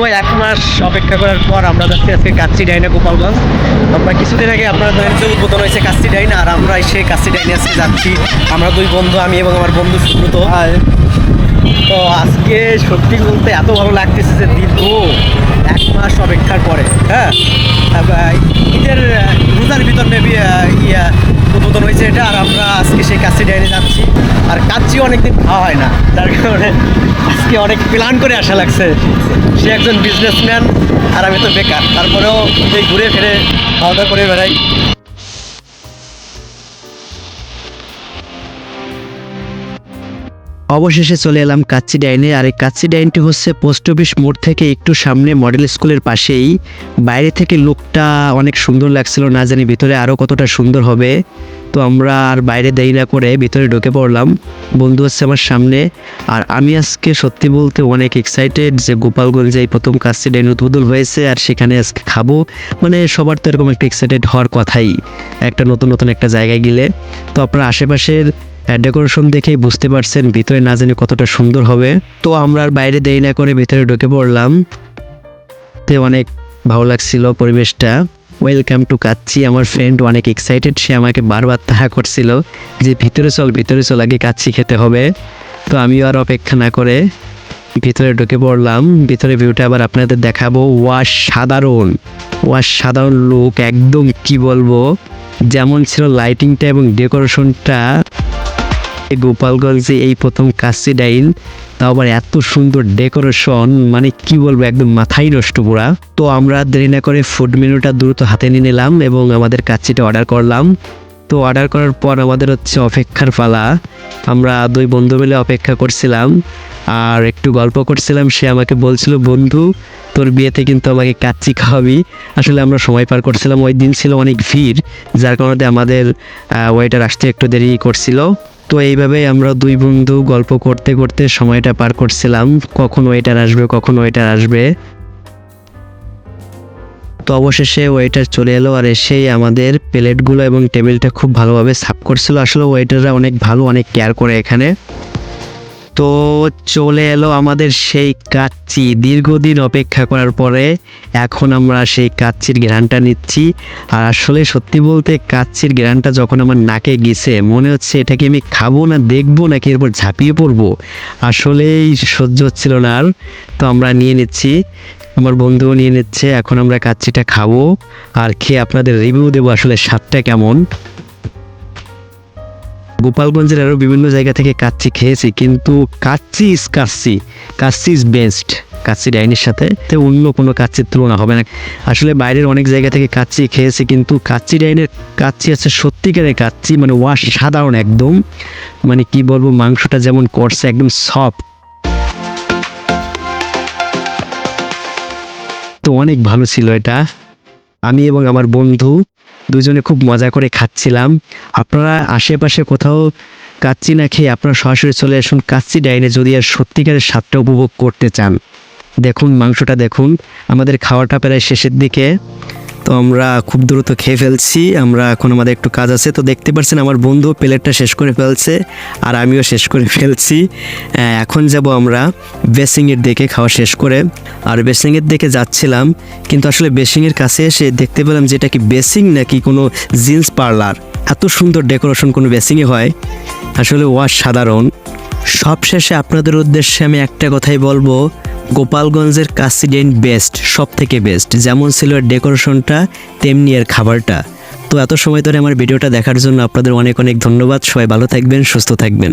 তো এক মাস অপেক্ষা করার পর আমরা যাচ্ছি আজকে কাচ্চি ডাইনে গোপালগঞ্জ। আমরা কিছুদিন আগে আপনারা জানেন যে উদ্বোধন হয়েছে কাচ্চি ডাইন আর আমরা সেই কাচ্চি ডাইনে আজকে যাচ্ছি। আমরা দুই বন্ধু আমি এবং আমার বন্ধু সুব্রত। তো আজকে সত্যি বলতে এত ভালো লাগতেছে যে দীর্ঘ এক মাস অপেক্ষার পরে হ্যাঁ? ঈদের রোজার ভিতর মেবি ইয়া উদ্বোধন হয়েছে এটা আর আমরা আজকে সেই কাচ্চি ডাইনে যাচ্ছি। আর কাচ্চি অনেকদিন খাওয়া হয় না যার কারণে আজকে অনেক প্ল্যান করে আসা লাগছে। সে একজন বিজনেসম্যান আর আমি তো বেকার। তারপরেও এই ঘুরে ফিরে খাওয়া দাওয়া করে বেড়াই। অবশেষে চলে এলাম কাচ্চি ডাইনে আর এই কাচ্চি ডাইনটি হচ্ছে পোস্ট অফিস মোড় থেকে একটু সামনে মডেল স্কুলের পাশেই। বাইরে থেকে লোকটা অনেক সুন্দর লাগছিল, না জানি ভিতরে আরও কতটা সুন্দর হবে। তো আমরা আর বাইরে দেরি না করে ভিতরে ঢুকে পড়লাম। বন্ধু হচ্ছে আমার সামনে। আর আমি আজকে সত্যি বলতে অনেক এক্সাইটেড যে গোপালগঞ্জে এই প্রথম ডাইন উদ্বোধন হয়েছে আর সেখানে আজকে খাব। মানে সবার তো এরকম একটা এক্সাইটেড হওয়ার কথাই। একটা নতুন নতুন একটা জায়গায় গেলে। তো আপনার আশেপাশের ডেকোরেশন দেখেই বুঝতে পারছেন, ভিতরে না জানি কতটা সুন্দর হবে। তো আমরা আর বাইরে দেরি না করে ভিতরে ঢুকে পড়লাম। তে অনেক ভালো লাগছিল পরিবেশটা। ওয়েলকাম টু কাচ্চি আমার ফ্রেন্ড অনেক এক্সাইটেড সে আমাকে বারবার তাহা করছিল যে ভিতরে চল ভিতরে চল, আগে কাচ্চি খেতে হবে। তো আমিও আর অপেক্ষা না করে ভিতরে ঢুকে পড়লাম। ভিতরে ভিউটা আবার আপনাদের দেখাবো। ওয়া সাধারণ ওয়াশ সাধারণ লুক একদম কি বলব, যেমন ছিল লাইটিংটা এবং ডেকোরেশনটা গোপালগঞ্জে এই প্রথম কাশি ডাইন তাও আবার এত সুন্দর ডেকোরেশন মানে কি বলব, একদম মাথাই নষ্ট পুরা। তো আমরা দেরি না করে ফুড মেনুটা দ্রুত হাতে নিয়ে নিলাম এবং আমাদের কাচ্চিটা অর্ডার করলাম। তো অর্ডার করার পর আমাদের হচ্ছে অপেক্ষার পালা। আমরা দুই বন্ধু মিলে অপেক্ষা করছিলাম, আর একটু গল্প করছিলাম। সে আমাকে বলছিল, বন্ধু, তোর বিয়েতে কিন্তু আমাকে কাচ্চি খাওয়াবি। আসলে আমরা সময় পার করছিলাম, ওই দিন ছিল অনেক ভিড়, যার কারণে আমাদের ওয়েটার আসতে একটু দেরি করছিল। তো এইভাবেই আমরা দুই বন্ধু গল্প করতে করতে সময়টা পার করছিলাম। কখন ওয়েটার আসবে, কখন ওয়েটার আসবে। তো অবশেষে ওয়েটার চলে এলো আর এসেই আমাদের প্লেটগুলো এবং টেবিলটা খুব ভালোভাবে সাফ করছিল। আসলে ওয়েটাররা অনেক ভালো, অনেক কেয়ার করে এখানে। তো চলে এলো আমাদের সেই কাচ্চি। দীর্ঘদিন অপেক্ষা করার পরে এখন আমরা সেই কাচ্চির গ্রানটা নিচ্ছি। আর আসলে সত্যি বলতে কাচ্চির গ্রানটা যখন আমার নাকে গেছে, মনে হচ্ছে এটাকে আমি খাব না দেখব নাকি এরপর ঝাঁপিয়ে পড়ব? আসলেই সহ্য হচ্ছিল না আর। তো আমরা নিয়ে নিচ্ছি। আমার বন্ধুও নিয়ে নিচ্ছে। এখন আমরা কাচ্চিটা খাব। আর খেয়ে আপনাদের রিভিউ দেবো আসলে স্বাদটা কেমন। গোপালগঞ্জের আরও বিভিন্ন জায়গা থেকে কাচ্চি খেয়েছি, কিন্তু kacchi is kacchi. Kacchi is best kacchi ডাইনের সাথে তো অন্য কোনো কাচ্চির তুলনা হবে না। আসলে বাইরের অনেক জায়গা থেকে কাচ্চি খেয়েছি, কিন্তু কাচ্চি ডাইনের, কাচ্চি আছে সত্যিকারের কাচ্চি মানে ওয়াশ সাধারণ একদম। মানে কি বলব, মাংসটা যেমন করছে, একদম সফট তো অনেক ভালো ছিল এটা। আমি এবং আমার বন্ধু দুজনে খুব মজা করে খাচ্ছিলাম। আপনারা আশেপাশে কোথাও কাচ্চি না খেয়ে আপনারা সরাসরি চলে আসুন কাচ্চি ডাইনে যদি আর সত্যিকারের স্বাদটা উপভোগ করতে চান। দেখুন, মাংসটা দেখুন। আমাদের খাওয়াটা প্রায় শেষের দিকে। তো আমরা খুব দ্রুত খেয়ে ফেলছি। আমরা এখন আমাদের একটু কাজ আছে। তো দেখতে পাচ্ছেন আমার বন্ধু প্লেটটা শেষ করে ফেলছে আর আমিও শেষ করে ফেলছি। এখন যাব আমরা বেসিংয়ের দিকে খাওয়া শেষ করে। আর বেসিংয়ের দিকে যাচ্ছিলাম, কিন্তু আসলে বেসিংয়ের কাছে এসে দেখতে পেলাম যে এটা কি বেসিং নাকি কোনো জিন্স পার্লার। এত সুন্দর ডেকোরেশন কোনো বেসিংয়ে হয়। আসলে ওয়াশ সাধারণ সবশেষে আপনাদের উদ্দেশ্যে আমি একটা কথাই বলব গোপালগঞ্জের কাসিডেন্ট বেস্ট সব থেকে বেস্ট। যেমন ছিল ডেকোরেশনটা, তেমনি এর খাবারটা। তো এত সময় ধরে আমার ভিডিওটা দেখার জন্য আপনাদের অনেক অনেক ধন্যবাদ। সবাই ভালো থাকবেন, সুস্থ থাকবেন।